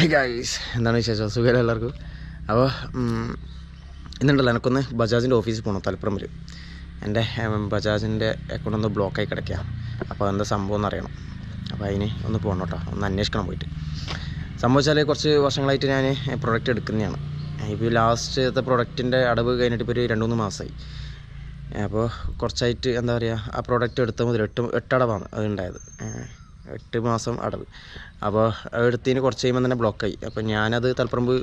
High guys എന്താണ് വിശേഷം? സുഖമല്ല എല്ലാവർക്കും? അപ്പോൾ ഇന്നുണ്ടല്ലോ എനിക്കൊന്ന് ബജാജിന്റെ ഓഫീസിൽ പോകണം തലപ്പുറം വരും എന്റെ ബജാജിന്റെ അക്കൗണ്ട് ഒന്ന് ബ്ലോക്കായി കിടക്കുക അപ്പോൾ എന്താ സംഭവം എന്ന് അറിയണം. അപ്പോൾ അതിന് ഒന്ന് പോകണം കേട്ടോ ഒന്ന് അന്വേഷിക്കണം പോയിട്ട്. സംഭവിച്ചാൽ കുറച്ച് വർഷങ്ങളായിട്ട് ഞാൻ പ്രൊഡക്റ്റ് എടുക്കുന്നതാണ്. ഇപ്പോൾ ലാസ്റ്റത്തെ പ്രൊഡക്റ്റിന്റെ അടവ് കഴിഞ്ഞിട്ട് ഇപ്പോൾ ഒരു രണ്ട് മൂന്ന് മാസമായി. അപ്പോൾ കുറച്ചായിട്ട് എന്താ പറയുക ആ പ്രോഡക്റ്റ് എടുത്ത മുതൽ എട്ട് എട്ടടവാണ് അതുണ്ടായത് ഏഹ് എട്ട് മാസം അടവ്. അപ്പോൾ എടുത്തതിന് കുറച്ച് കഴിയുമ്പോൾ തന്നെ ബ്ലോക്കായി അപ്പോൾ ഞാനത് തലപ്പറമ്പ്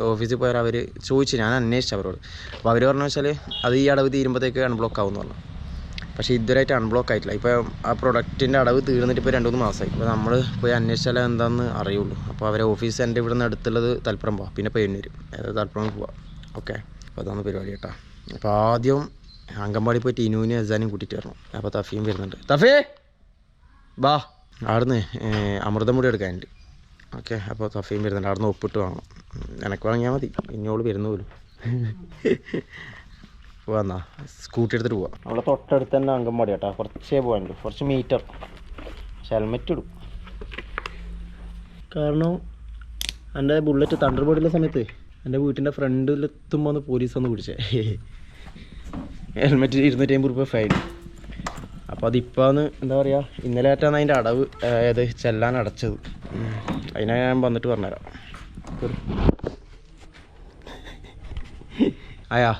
ഓഫീസിൽ പോയാൽ അവർ ചോദിച്ചു ഞാൻ അന്വേഷിച്ചു അവരോട്. അപ്പോൾ അവർ പറഞ്ഞു വെച്ചാൽ അത് ഈ അടവ് തീരുമ്പോഴത്തേക്ക് അൺബ്ലോക്ക് ആവുമെന്ന് പറഞ്ഞു. പക്ഷേ ഇതുവരെയായിട്ട് അൺബ്ലോക്ക് ആയിട്ടില്ല. ഇപ്പോൾ ആ പ്രൊഡക്റ്റിന്റെ അടവ് തീർന്നിട്ട് ഇപ്പോൾ രണ്ട് മൂന്ന് മാസമായി. അപ്പോൾ നമ്മൾ പോയി അന്വേഷിച്ചാലേ എന്താണെന്ന് അറിയുള്ളൂ. അപ്പോൾ അവരെ ഓഫീസ് എന്റെ ഇവിടെ നിന്ന് അടുത്തുള്ളത് തലപ്പുറം പിന്നെ പെയ്യുന്നൂർ അതായത് തലപ്പുറം പോവാം. ഓക്കെ. അപ്പോൾ അതാണ് പരിപാടി കേട്ടോ. അപ്പോൾ ആദ്യം അങ്കമ്പാടി പോയി ഇനുവിനെ അസാനും കൂട്ടിയിട്ട് വരണം. അപ്പോൾ തഫീം വരുന്നുണ്ട്. തഫേ! ബാ. അവിടുന്ന് അമൃതം മുടി എടുക്കാനുണ്ട്. ഓക്കെ അപ്പോൾ തഫീം വരുന്നുണ്ട്. അവിടുന്ന് ഒപ്പിട്ട് വാങ്ങണം എനക്ക് വാങ്ങിയാൽ മതി. ഇനിയോൾ വരുന്നു പോലും. പോവാന്നാ സ്കൂട്ടി എടുത്തിട്ട് പോവാം. അവിടെ തൊട്ടടുത്ത് തന്നെ അംഗൻവാടി കേട്ടോ കുറച്ചേ പോകാനുള്ളൂ കുറച്ച് മീറ്റർ. പക്ഷെ ഹെൽമെറ്റ് ഇടും. കാരണം എന്റെ ബുള്ളറ്റ് തണ്ടർ ബോർഡിലെ സമയത്ത് എന്റെ വീട്ടിന്റെ ഫ്രണ്ടിലെത്തുമ്പോൾ ഒന്ന് പോലീസ് വന്ന് പിടിച്ചേ. ഹെൽമെറ്റ് ഇരുന്നൂറ്റി അമ്പത് രൂപ ഫൈൻ. അപ്പോൾ അതിപ്പോന്ന് എന്താ പറയുക ഇന്നലെ ആറ്റാണ് അതിന്റെ അടവ് ഏത് ചെല്ലാൻ അടച്ചത്. അതിനെ ഞാൻ വന്നിട്ട് പറഞ്ഞുതരാം. ആയാ.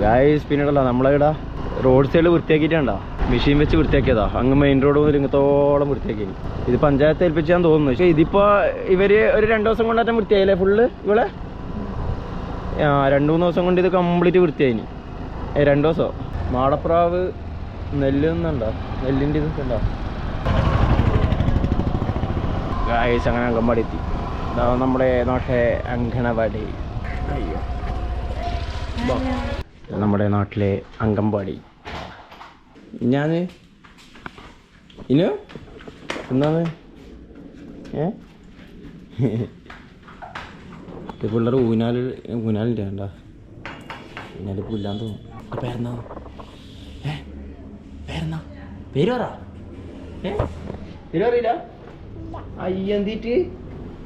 ഗായ്സ് പിന്നീടല്ല നമ്മളിവിടെ റോഡ് സൈഡിൽ വൃത്തിയാക്കിയിട്ടുണ്ടോ. മെഷീൻ വെച്ച് വൃത്തിയാക്കിയതാ. അങ്ങ് മെയിൻ റോഡ് മുതൽ ഇങ്ങത്തോളം വൃത്തിയാക്കി. ഇത് പഞ്ചായത്ത് ഏൽപ്പിച്ചാന്ന് തോന്നുന്നു. പക്ഷേ ഇതിപ്പോ ഇവർ ഒരു രണ്ടു ദിവസം കൊണ്ടാറ്റം വൃത്തിയായില്ലേ ഫുള്ള് ഇവിടെ രണ്ടു മൂന്ന് ദിവസം കൊണ്ട് ഇത് കംപ്ലീറ്റ് വൃത്തിയായി രണ്ടു ദിവസം? മാടപ്രാവ് നെല്ല് നിന്നുണ്ടോ? നെല്ലിന്റെ ഇതൊക്കെ ഉണ്ടോ? ഗായ്സ് അങ്ങനെ അങ്കമ്പാടി എത്തി. ഇതാ നമ്മുടെ നാട്ടെ അങ്കണവാടി. അയ്യോ. നമ്മുടെ നാട്ടിലെ അങ്കമ്പാടി ഞാൻ ഇനു? എന്താണ്? ഏ? ഇത് പിള്ളേർ ഊനാൽ ഊനാലിന്റെ വേണ്ട ഊനാല് പുല്ലാന്ന് തോന്നുന്നു. ആ പേരെന്നാ ഏ? പേരെന്നാ പേര് പറ. ഏ? പേര് പറയില്ല? അയ്യ എന്തിട്ട്?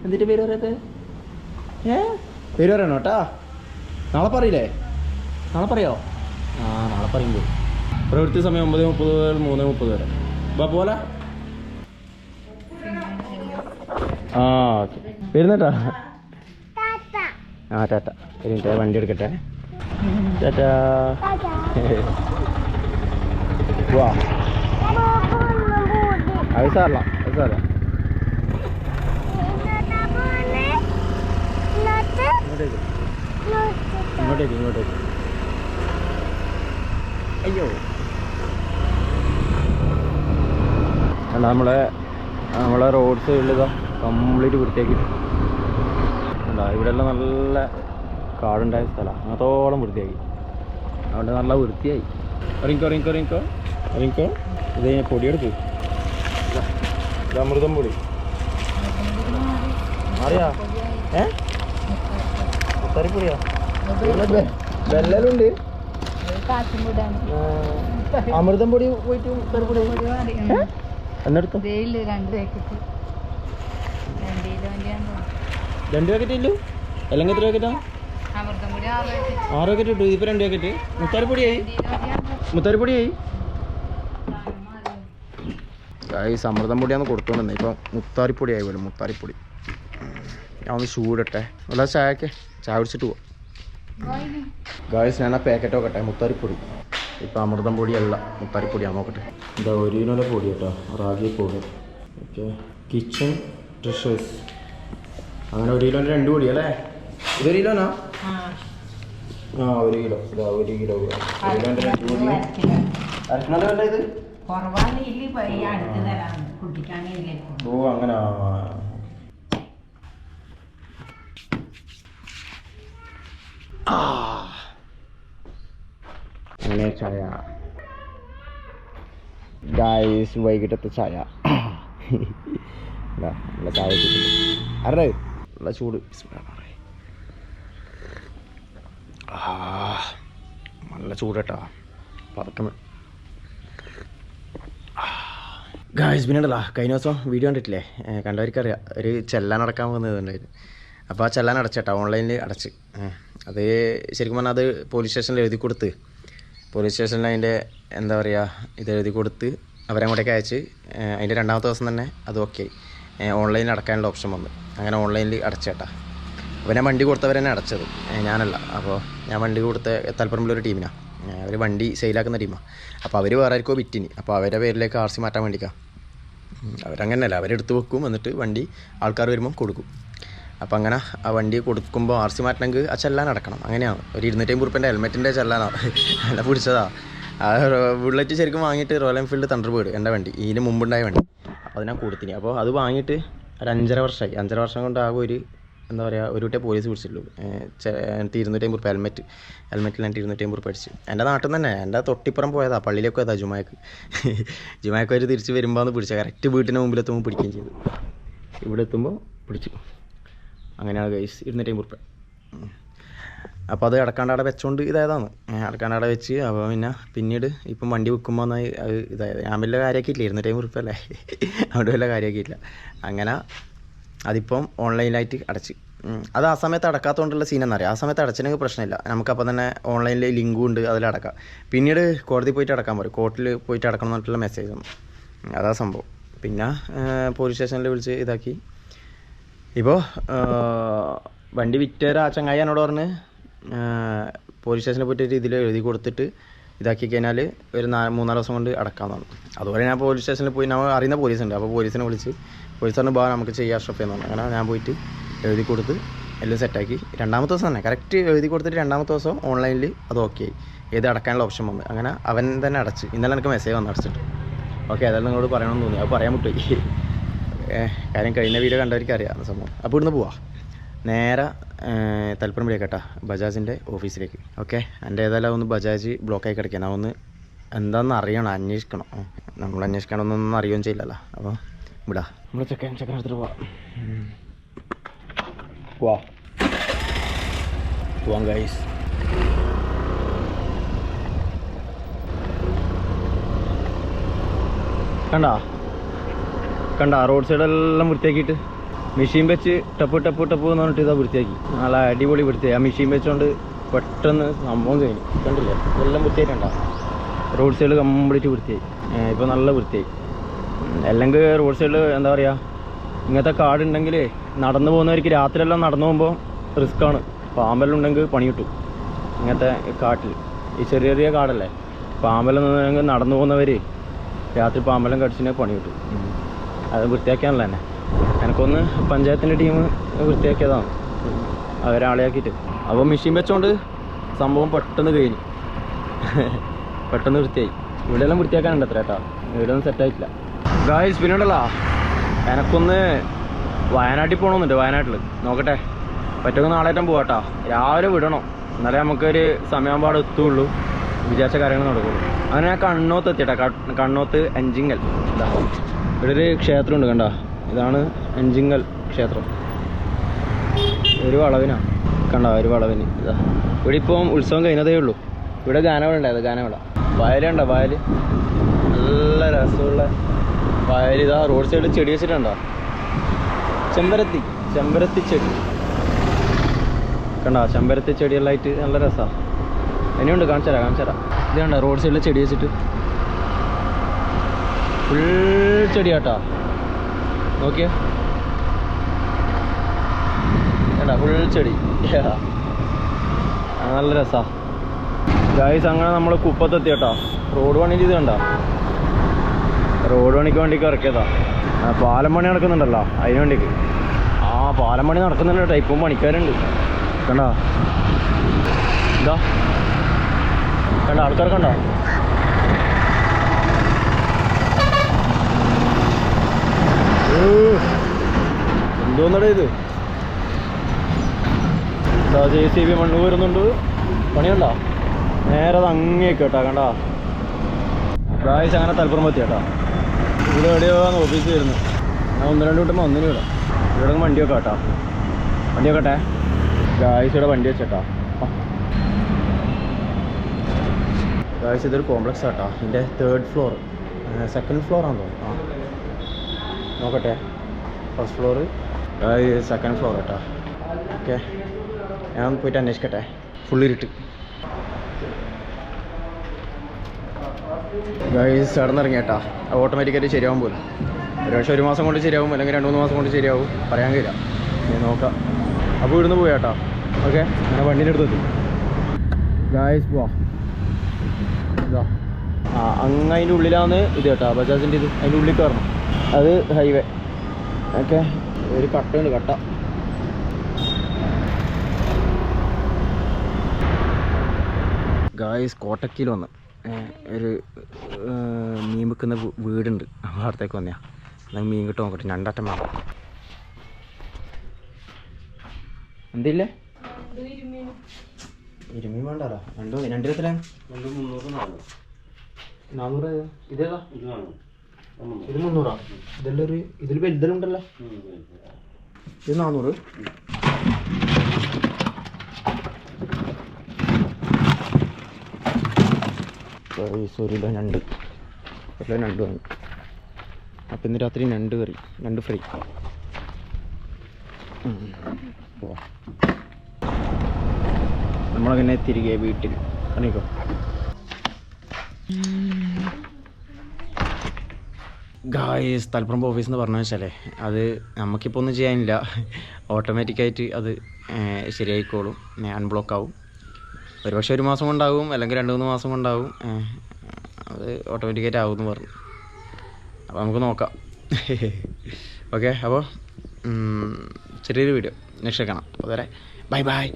എന്തിട്ട് പേര് പറയാത്ത? ഏ? പേര് പറയണോ കേട്ടാ നാളെ പറയില്ലേ? നാളെ പറയോ? ആ നാളെ പറയുമ്പോൾ പ്രവൃത്തി സമയം ഒമ്പത് മുപ്പത് മുതൽ മൂന്ന് മുപ്പത് വരെ. അപ്പം പോലെ ആ ഓക്കെ. വരുന്നേട്ടാ ആ ടാറ്റ. മിനിറ്റ് വണ്ടി എടുക്കട്ടെ. ടാറ്റ. വാ. അത് സാറല്ല അത് സാറല്ല. ഇങ്ങോട്ടേക്ക് ഇങ്ങോട്ടേക്ക്. ഇങ്ങോട്ടേക്ക് അയ്യോ നമ്മളെ നമ്മളെ റോഡ് സൈഡിൽ കംപ്ലീറ്റ് വൃത്തിയാക്കി അല്ല ഇവിടെയെല്ലാം നല്ല കാടുണ്ടായ സ്ഥലമാണ് അങ്ങനത്തോളം വൃത്തിയാക്കി അവിടെ നല്ല വൃത്തിയായി. റിങ്കോ റിങ്കോ റിങ്കോ റിങ്കോ ഇത് ഞാൻ ഇത് അമൃതം പൊടി. അറിയാ ഏ? മുത്താരിപ്പൊടിയാ വെല്ലലുണ്ട് അമൃതം പൊടി പോയിട്ട് എന്നെടുത്തോ? രണ്ട് പാക്കറ്റ് രണ്ട് പാക്കറ്റ് ഇല്ലു? അല്ലെങ്കിൽ എത്ര പാക്കറ്റാ ആറ് പാക്കറ്റ് ഇട്ടു. ഇപ്പൊ രണ്ട് പാക്കറ്റ് മുത്താരിപ്പൊടിയായി? മുത്താരിപ്പൊടിയായി? ഈ സമ്മർദ്ദം പൊടിയാന്ന് കൊടുത്തോണ്ടിരുന്നത് ഇപ്പം മുത്താരിപ്പൊടി ആയി പോലും മുത്താരിപ്പൊടി. ഞാൻ ഒന്ന് ചൂടട്ടെ. അല്ല ചായക്ക്? ചായ കുടിച്ചിട്ട് പോവാം. ഗായ്സ് ഞാൻ ആ പാക്കറ്റ് നോക്കട്ടെ. മുത്താരിപ്പൊടി. ഇപ്പം അമൃതം പൊടിയല്ല മുത്താരിപ്പൊടിയാണ് നോക്കട്ടെ. എന്താ ഒരു പൊടി കേട്ടോ. റാഗി പൊടി. ഓക്കെ കിച്ചൺ ട്രഷേഴ്സ് അങ്ങനെ ഒരു കിലോന്റെ രണ്ട് കൂടി അല്ലേ ഇതൊരു കിലോനാ? ആ. ഒരു കിലോ. ഇതാ ഒരു കിലോ ഒരു കിലോന്റെ രണ്ട് വേണ്ട ഇത്? ഓ അങ്ങനെ അങ്ങനെ ചായ. ഗായ്സ് വൈകിട്ടത്തെ ചായ. ചായ അറേ നല്ല ചൂട്. ആ നല്ല ചൂട് കേട്ടാ പതക്കം ഗായ്സ് പിന്നീടല്ല കഴിഞ്ഞ ദിവസം വീഡിയോ കണ്ടിട്ടില്ലേ? കണ്ടവർക്കറിയാം. ഒരു ചെല്ലാൻ അടക്കാൻ വന്നതുണ്ടായിരുന്നു അപ്പോൾ ആ ചെല്ലാൻ അടച്ചേട്ടാ ഓൺലൈനിൽ അടച്ച്. അത് ശരിക്കും പറഞ്ഞാൽ അത് പോലീസ് സ്റ്റേഷനിൽ എഴുതി കൊടുത്ത് പോലീസ് സ്റ്റേഷനിൽ അതിന്റെ എന്താ പറയുക ഇത് എഴുതി കൊടുത്ത് അവരങ്ങോട്ടേക്ക് അയച്ച് അതിന്റെ രണ്ടാമത്തെ ദിവസം തന്നെ അത് ഓക്കെ ഓൺലൈനിൽ അടക്കാനുള്ള ഓപ്ഷൻ വന്നു. അങ്ങനെ ഓൺലൈനിൽ അടച്ചേട്ടാ. അപ്പോൾ ഞാൻ വണ്ടി കൊടുത്തവർ തന്നെ അടച്ചത്. ഞാനല്ല. അപ്പോൾ ഞാൻ വണ്ടി കൊടുത്ത തലപ്പറമ്പിലൊരു ടീമിനാണ് അവർ വണ്ടി സെയിലാക്കുന്ന ടീമാണ് അപ്പോൾ അവർ വേറെ ആർക്കോ വിറ്റിനി. അപ്പോൾ അവരുടെ പേരിലേക്ക് ആർ സി മാറ്റാൻ വേണ്ടിക്കാം. അവരങ്ങനെയല്ല അവരെടുത്ത് വെക്കും. എന്നിട്ട് വണ്ടി ആൾക്കാർ വരുമ്പം കൊടുക്കും. അപ്പോൾ അങ്ങനെ ആ വണ്ടി കൊടുക്കുമ്പോൾ ആർ സി മാറ്റണമെങ്കിൽ ആ ചെല്ലാൻ അടക്കണം. അങ്ങനെയാണ്. ഒരു ഇരുന്നൂറ്റമ്പത് റുപ്യന്റെ ഹെൽമെറ്റിന്റെ ചെല്ലാനാണ് എന്നെ പിടിച്ചതാണ് ആ ബുള്ളറ്റ് ശരിക്കും വാങ്ങിയിട്ട് റോയൽ എൻഫീൽഡ് തണ്ടർബേർഡ് എന്റെ വണ്ടി. ഇതിന് മുമ്പുണ്ടായ വണ്ടി. അപ്പോൾ അത് ഞാൻ കൊടുത്തിനി. അപ്പോൾ അത് വാങ്ങിയിട്ട് ഒരു അഞ്ചര വർഷമായി. അഞ്ചര വർഷം കൊണ്ട് ആകെ ഒരു എന്താ പറയുക ഒരു കുട്ടിയെ പോലീസ് പിടിച്ചിട്ടുള്ളൂ. എനിക്ക് ഇരുന്നൂറ്റമ്പത് റുപ്യ ഹെൽമെറ്റ് ഹെൽമെറ്റിൽ എനിക്ക് ഇരുന്നൂറ്റമ്പത് റുപ്യ അടിച്ച്. എന്റെ നാട്ടിൽ നിന്ന് തന്നെ എന്റെ തൊട്ടിപ്പുറം പോയതാ പള്ളിയിലേക്ക് പോയതാ ജുമായക്ക് ജുമായക്ക് അവർ തിരിച്ച് വരുമ്പോൾ ഒന്ന് പിടിച്ച കറക്റ്റ് വീട്ടിന്റെ മുമ്പിലെത്തുമ്പോൾ പിടിക്കുകയും ചെയ്തു. ഇവിടെ എത്തുമ്പോൾ പിടിച്ചു. അങ്ങനെയാണ് ഗൈസ് ഇരുന്നൂറ്റമ്പത് റുപ്യ. അപ്പോൾ അത് അടക്കാണ്ട് അവിടെ വെച്ചോണ്ട് ഇതായതാണ്. അടക്കാണ്ട് അവിടെ വെച്ച് അപ്പോൾ പിന്നെ പിന്നീട് ഇപ്പം വണ്ടി വിൽക്കുമ്പോൾ ഒന്നായി അത് ഇതായത്. ഞാൻ വലിയ കാര്യമാക്കിയിട്ടില്ല ഇരുന്നൂറ്റമ്പത് റുപ്യ അല്ലേ? അവിടെ വല്ല കാര്യമാക്കിയില്ല അങ്ങനെ അതിപ്പം ഓൺലൈനിലായിട്ട് അടച്ച്. അത് ആ സമയത്ത് അടക്കാത്തതുകൊണ്ടുള്ള സീൻ എന്നറിയാം? ആ സമയത്ത് അടച്ചില്ലെങ്കിൽ പ്രശ്നമില്ല. നമുക്കപ്പോൾ തന്നെ ഓൺലൈനിൽ ലിങ്കും ഉണ്ട് അതിൽ അടക്കാം. പിന്നീട് കോടതി പോയിട്ട് അടക്കാൻ പറയും. കോർട്ടിൽ പോയിട്ട് അടക്കണം എന്നിട്ടുള്ള മെസ്സേജ് വന്നു അതാ സംഭവം. പിന്നെ പോലീസ് സ്റ്റേഷനിൽ വിളിച്ച് ഇതാക്കി. ഇപ്പോൾ വണ്ടി വിറ്റേരാ ചങ്ങായി എന്നോട് പറഞ്ഞ്? പോലീസ് സ്റ്റേഷനിൽ പോയിട്ട് ഇതിൽ എഴുതി കൊടുത്തിട്ട് ഇതാക്കി കഴിഞ്ഞാൽ ഒരു നാല് മൂന്നാൽ ദിവസം കൊണ്ട് അടക്കാമെന്നാണ് അതുപോലെ ഞാൻ പോലീസ് സ്റ്റേഷനിൽ പോയി നമ്മൾ അറിയുന്ന പോലീസ് ഉണ്ട് അപ്പോൾ പോലീസിനെ വിളിച്ച് പോലീസ് പറഞ്ഞു ബാ നമുക്ക് ചെയ്യാം അഷ്റഫ് എന്ന് പറഞ്ഞു. അങ്ങനെ ഞാൻ പോയിട്ട് എഴുതി കൊടുത്ത് എല്ലാം സെറ്റാക്കി രണ്ടാമത്തെ ദിവസം തന്നെ കറക്റ്റ് എഴുതി കൊടുത്തിട്ട് രണ്ടാമത്തെ ദിവസം ഓൺലൈനിൽ അത് ഓക്കെ ആയി. ഏത് അടക്കാനുള്ള ഓപ്ഷൻ വന്നു. അങ്ങനെ അവൻ തന്നെ അടച്ച്. ഇന്നലെ എനിക്ക് മെസ്സേജ് വന്നു അടച്ചിട്ട്. ഓക്കെ അതെല്ലാം നിങ്ങളോട് പറയണമെന്ന് തോന്നി. അത് പറയാൻ വിട്ടു കാര്യം കഴിഞ്ഞ വീഡിയോ കണ്ടവർക്ക് അറിയാം സംഭവം. അപ്പോൾ ഇവിടുന്ന് പോവാം. നേരെ തലപ്പുറം കേട്ടോ ബജാജിന്റെ ഓഫീസിലേക്ക്. ഓക്കെ? എന്റെ ഏതായാലും ഒന്ന് ബജാജ് ബ്ലോക്കായി കിടക്കണം. അതൊന്ന് എന്താണെന്ന് അറിയണം അന്വേഷിക്കണം. നമ്മൾ അന്വേഷിക്കണമെന്നൊന്നും അറിയുകയും ചെയ്യില്ലല്ലോ. അപ്പോൾ വിടാ. നമ്മൾ ചെക്കൻ ചെക്കൻ എടുത്തിട്ട് പോവാം. പോവാ പോവാം ഗൈസ് കണ്ടാ? കണ്ട റോഡ് സൈഡെല്ലാം വൃത്തിയാക്കിയിട്ട്? മെഷീൻ വെച്ച് ടപ്പ് ടപ്പ് ടപ്പ് എന്ന് പറഞ്ഞിട്ട് ഇതാ വൃത്തിയാക്കി. നല്ല അടിപൊളി വൃത്തിയായി. ആ മെഷീൻ വെച്ചുകൊണ്ട് പെട്ടെന്ന് സംഭവം കഴിഞ്ഞു. കണ്ടില്ലേ? എല്ലാം വൃത്തിയായിട്ടുണ്ടോ? റോഡ് സൈഡ് കംപ്ലീറ്റ് വൃത്തിയായി. ഇപ്പോൾ നല്ല വൃത്തിയായി. അല്ലെങ്കിൽ റോഡ് സൈഡിൽ എന്താ പറയുക ഇങ്ങനത്തെ കാടുണ്ടെങ്കിൽ നടന്നു പോകുന്നവർക്ക് രാത്രിയെല്ലാം നടന്നു പോകുമ്പോൾ റിസ്ക്കാണ് പാമ്പെല്ലാം ഉണ്ടെങ്കിൽ പണി കിട്ടും. ഇങ്ങനത്തെ കാട്ടിൽ ഈ ചെറിയ ചെറിയ കാടല്ലേ? പാമ്പെല്ലാം നടന്നു പോകുന്നവർ രാത്രി പാമ്പെല്ലാം കടിച്ചിനെ പണി കിട്ടും. അത് വൃത്തിയാക്കിയാണല്ലോ തന്നെ. എനിക്കൊന്ന് പഞ്ചായത്തിന്റെ ടീം വൃത്തിയാക്കിയതാണ്. അവരാളെയാക്കിയിട്ട് അപ്പോൾ മെഷീൻ വെച്ചോണ്ട് സംഭവം പെട്ടെന്ന് കഴിഞ്ഞു. പെട്ടെന്ന് വൃത്തിയായി. ഇവിടെയെല്ലാം വൃത്തിയാക്കാനുണ്ട് അത്ര കേട്ടോ. ഇവിടെ ഒന്നും സെറ്റായിട്ടില്ല ഗായ്സ് പിന്നീടല്ലോ എനക്കൊന്ന് വയനാട്ടിൽ പോകണമെന്നുണ്ട് വയനാട്ടിൽ നോക്കട്ടെ. പറ്റുമെങ്കിൽ നാളേറ്റം പോവാട്ടോ രാവിലെ വിടണം. എന്നാലേ നമുക്കൊരു സമയമാകുമ്പോൾ അവിടെ എത്തുള്ളൂ. വിചാരിച്ച കാര്യങ്ങൾ നടക്കുള്ളൂ. അങ്ങനെ ഞാൻ കണ്ണോത്ത് എത്തിയിട്ടാ. കണ്ണോത്ത് അഞ്ചിങ്ങൽ ഇവിടെ ഒരു ക്ഷേത്രമുണ്ട് കണ്ട. ഇതാണ് അഞ്ചിങ്ങൽ ക്ഷേത്രം. ഒരു വളവിനാണ് കണ്ട ഒരു വളവിന്. ഇതാ. ഇവിടെ ഇപ്പം ഉത്സവം കഴിഞ്ഞതേ ഉള്ളൂ. ഇവിടെ ഗാനമേള ഉണ്ടായത് ഗാനമേള. വയലുണ്ടോ വയൽ നല്ല രസമുള്ള വയൽ ഇതാ റോഡ് സൈഡിൽ ചെടി വെച്ചിട്ടുണ്ടോ? ചെമ്പരത്തി ചെമ്പരത്തി ചെടി. കണ്ടോ ചെമ്പരത്തി ചെടികളായിട്ട് നല്ല രസമാണ് ഇനിയുണ്ട് കാണിച്ചു തരാം കാണിച്ചു തരാം. ഇത് കണ്ടോ റോഡ് സൈഡിൽ ചെടി വെച്ചിട്ട്. ഫുൾ ചെടിയാട്ടാ. നോക്കിയേ. വേണ്ട ഫുൾ ചെടി. നല്ല രസാ. ഗായ്സ് അങ്ങനെ നമ്മൾ കുപ്പത്തെത്തി കേട്ടോ റോഡ് പണി ചെയ്ത് കണ്ട റോഡ് പണിക്ക് വേണ്ടിക്ക് ഇറക്കിയതാ. പാലം പണി നടക്കുന്നുണ്ടല്ലോ അതിന് വേണ്ടിക്ക്. ആ പാലം പണി നടക്കുന്നുണ്ട് കേട്ടോ ഇപ്പം പണിക്കാരുണ്ട്. കണ്ടോ? എന്താ കണ്ട ആൾക്കാർ കണ്ടോ? എന്തോന്നടേ ഇത്? ജെ സി ബി മണ്ണ് വരുന്നുണ്ട്. പണിയണ്ട? നേരെ അത് അങ്ങേ കേട്ടാ പ്രാവശ്യം അങ്ങനെ തലപ്പുറം പറ്റി കേട്ടാ ഇവിടെ എവിടെയാണ് ഓഫീസ് വരുന്നത്. ഞാൻ ഒന്ന് രണ്ട് വിട്ടുമ്പോൾ ഒന്നിനും വിടാം ഇവിടെ വണ്ടി വെക്കാം കേട്ടാ വണ്ടി വെക്കട്ടെ ഗായ്സ് ഇവിടെ വണ്ടി വെച്ചേട്ടാ. ഗായ്സ് ഇതൊരു കോംപ്ലക്സ് ആട്ടാ. ഇതിന്റെ തേർഡ് ഫ്ലോർ സെക്കൻഡ് ഫ്ലോറാണെന്ന് തോന്നുന്നു. ആ. നോക്കട്ടെ. ഫസ്റ്റ് ഫ്ലോർ സെക്കൻഡ് ഫ്ലോർ കേട്ടോ. ഓക്കെ ഞാൻ പോയിട്ട് അന്വേഷിക്കട്ടെ. ഫുൾ ഇരുട്ട്. ഗൈസ് കടന്നിറങ്ങി കേട്ടാ ഓട്ടോമാറ്റിക്കായിട്ട് ശരിയാവും പോലും ഒരു പക്ഷേ ഒരു മാസം കൊണ്ട് ശരിയാവും അല്ലെങ്കിൽ രണ്ട് മൂന്ന് മാസം കൊണ്ട് ശരിയാവും. പറയാൻ കഴിയില്ല. ഞാൻ നോക്കാം. അപ്പോൾ ഇവിടുന്ന് പോയി കേട്ടോ ഓക്കെ ഞാൻ വണ്ടീന്റെ അടുത്ത് എത്തി. ഗായ്സ് പോവാ. ആ അങ്ങ് അതിന്റെ ഉള്ളിലാണ് ഇത് കേട്ടോ ബജാജിന്റെ ഇത്. അതിന്റെ ഉള്ളിൽ കയറണം. അത് ഹൈവേ ഓക്കെ ഒരു കട്ടയുണ്ട് കട്ട. ഗായ്സ് കോട്ടക്കിൽ വന്ന്. ഒരു മീൻ വെക്കുന്ന വീടുണ്ട്. അപ്പോൾ അവിടത്തേക്ക് വന്നയാ. എന്നാൽ മീൻ കിട്ടും നോക്കട്ടെ രണ്ടറ്റം വേണം. എന്തില്ലേ? ഇരുമീൻ വേണ്ടല്ലോ രണ്ടു രണ്ടു രത്തിലാണ് നാനൂറ്? ഇതേതാ? ഇത് മുന്നൂറാ ഇതെല്ലാം ഒരു ഇതിൽ വലുതലുണ്ടല്ലോ. ഇത് നാന്നൂറ്. സോറി ഇല്ല ഞണ്ട്. എല്ലാം ഞണ്ട് വാങ്ങി അപ്പം ഇന്ന് രാത്രി ഞണ്ട് കറി ഞണ്ട് ഫ്രൈ. നമ്മളങ്ങനെ തിരികെ വീട്ടിൽ. അണിക്കോ ഗായ്സ് തലപ്പുറം ഓഫീസ് എന്ന് പറഞ്ഞു വെച്ചാലേ അത് നമുക്കിപ്പോൾ ഒന്നും ചെയ്യാനില്ല. ഓട്ടോമാറ്റിക്കായിട്ട് അത് ശരിയായിക്കോളും. അൺബ്ലോക്ക് ആവും. ഒരുപക്ഷെ ഒരു മാസം കൊണ്ടാവും അല്ലെങ്കിൽ രണ്ട് മൂന്ന് മാസം കൊണ്ടാവും. അത് ഓട്ടോമാറ്റിക്കായിട്ട് ആവും എന്ന് പറഞ്ഞു. അപ്പോൾ നമുക്ക് നോക്കാം. ഓക്കെ അപ്പോൾ ചെറിയൊരു വീഡിയോ നെക്സ്റ്റ് കാണാം. അതുവരെ ബൈ ബൈ